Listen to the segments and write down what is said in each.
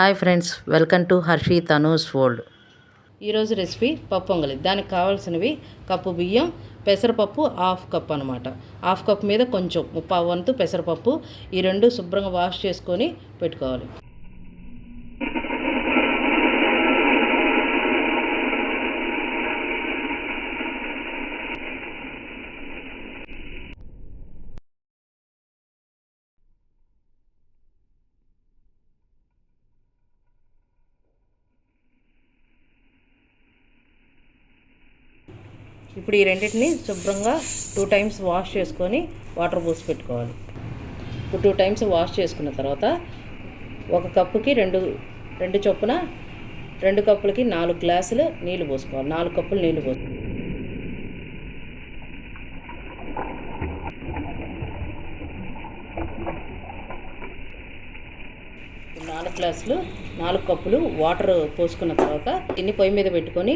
Hi friends welcome to Harshi Tanu's world. ఈరోజు recipe పప్పు పొంగలి. దానికి కావాల్సినవి కప్పు బియ్యం పెసరపప్పు హాఫ్ కప్ అనమాట హాఫ్ కప్ మీద కొంచెం ముప్పావు వంతు పెసరపప్పు ఈ రెండు శుభ్రంగా వాష్ చేసుకొని పెట్టుకోవాలి. ఇప్పుడు ఈ రెండింటిని శుభ్రంగా టూ టైమ్స్ వాష్ చేసుకొని వాటర్ పోసి పెట్టుకోవాలి. ఇప్పుడు టూ టైమ్స్ వాష్ చేసుకున్న తర్వాత ఒక కప్పుకి రెండు రెండు చొప్పున రెండు కప్పులకి నాలుగు గ్లాసులు నీళ్ళు పోసుకోవాలి. నాలుగు కప్పులు నీళ్ళు పోసుకోవాలి నాలుగు గ్లాసులు నాలుగు కప్పులు వాటర్ పోసుకున్న తర్వాత ఇన్ని పొయ్యి మీద పెట్టుకొని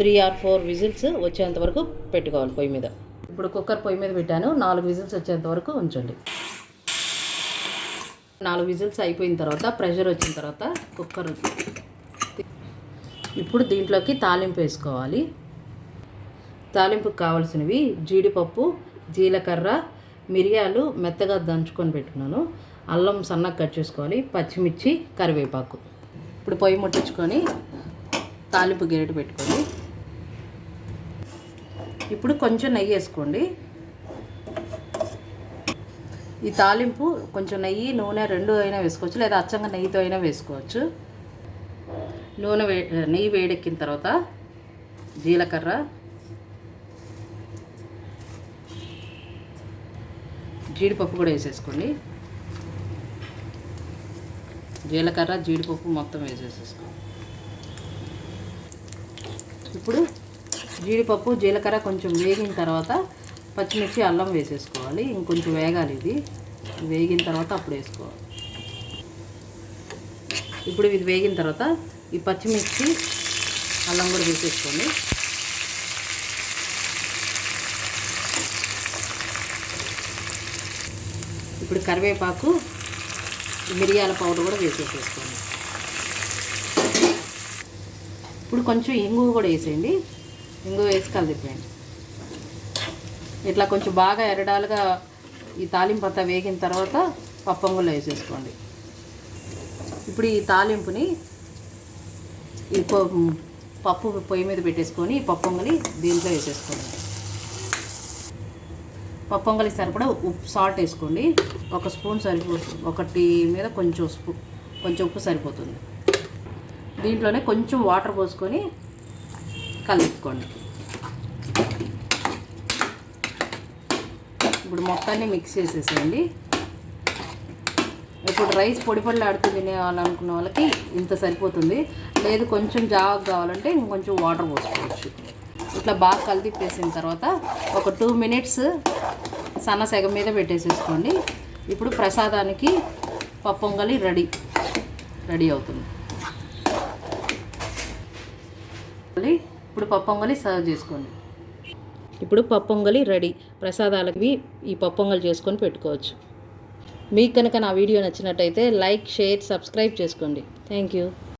త్రీ ఆర్ ఫోర్ విజిల్స్ వచ్చేంత వరకు పెట్టుకోవాలి పొయ్యి మీద. ఇప్పుడు కుక్కర్ పొయ్యి మీద పెట్టాను. నాలుగు విజిల్స్ వచ్చేంత వరకు ఉంచండి. నాలుగు విజిల్స్ అయిపోయిన తర్వాత ప్రెషర్ వచ్చిన తర్వాత కుక్కర్ ఇప్పుడు దీంట్లోకి తాలింపు వేసుకోవాలి. తాలింపుకి కావాల్సినవి జీడిపప్పు జీలకర్ర మిరియాలు మెత్తగా దంచుకొని పెట్టుకున్నాను. అల్లం సన్నగా కట్ చేసుకోవాలి పచ్చిమిర్చి కరివేపాకు. ఇప్పుడు పొయ్యి ముట్టించుకొని తాలింపు గిరెట్ పెట్టుకొని ఇప్పుడు కొంచెం నెయ్యి వేసుకోండి. ఈ తాలింపు కొంచెం నెయ్యి నూనె రెండు అయినా వేసుకోవచ్చు లేదా అచ్చంగా నెయ్యితో అయినా వేసుకోవచ్చు. నూనె వే నెయ్యి వేడెక్కిన తర్వాత జీలకర్ర జీడిపప్పు కూడా వేసేసుకోండి. జీలకర్ర జీడిపప్పు మొత్తం వేసేసేసుకోండి. ఇప్పుడు జీడిపప్పు జీలకర్ర కొంచెం వేగిన తర్వాత పచ్చిమిర్చి అల్లం వేసేసుకోవాలి. ఇంకొంచెం వేగాలి ఇది. వేగిన తర్వాత అప్పుడు వేసుకోవాలి. ఇప్పుడు ఇది వేగిన తర్వాత ఈ పచ్చిమిర్చి అల్లం కూడా వేసేసుకోండి. ఇప్పుడు కరివేపాకు మిరియాల పౌడర్ కూడా వేసేసేసుకోండి. ఇప్పుడు కొంచెం ఇంగు కూడా వేసేయండి. ఇంగు వేసి కలిదిపోయండి ఇట్లా కొంచెం బాగా ఎరడాలుగా ఈ తాలింపు అంతా వేగిన తర్వాత పప్పంగులో వేసేసుకోండి. ఇప్పుడు ఈ తాలింపుని ఈ పప్పు పొయ్యి మీద పెట్టేసుకొని ఈ పప్పొంగలి దీంట్లో వేసేసుకోండి. పప్పొంగలి సరిపడా ఉప్పు సాల్ట్ వేసుకోండి. ఒక స్పూన్ సరిపోతుంది. ఒకటి మీద కొంచెం స్పూ కొంచెం ఉప్పు సరిపోతుంది. దీంట్లోనే కొంచెం వాటర్ పోసుకొని కలుపుకోండి. ఇప్పుడు మొత్తాన్ని మిక్స్ చేసేసేయండి. ఇప్పుడు రైస్ పొడి పొడిలు ఆడుతూ తినేవాలనుకున్న వాళ్ళకి ఇంత సరిపోతుంది. లేదు కొంచెం జాగ్రత్త కావాలంటే ఇంకొంచెం వాటర్ పోసుకోవచ్చు. ఇట్లా బాగా కలిపేసిన తర్వాత ఒక టూ మినిట్స్ సన్న సెగ మీద పెట్టేసేసుకోండి. ఇప్పుడు ప్రసాదానికి పప్పొంగలి రెడీ. రెడీ అవుతుంది. ఇప్పుడు పప్పొంగలి సర్వ్ చేసుకోండి. ఇప్పుడు పప్పొంగలి రెడీ. ప్రసాదాలకి ఈ పప్పొంగలి చేసుకొని పెట్టుకోవచ్చు. మీకు కనుక నా వీడియో నచ్చినట్టయితే లైక్ షేర్ సబ్స్క్రైబ్ చేసుకోండి. Thank you.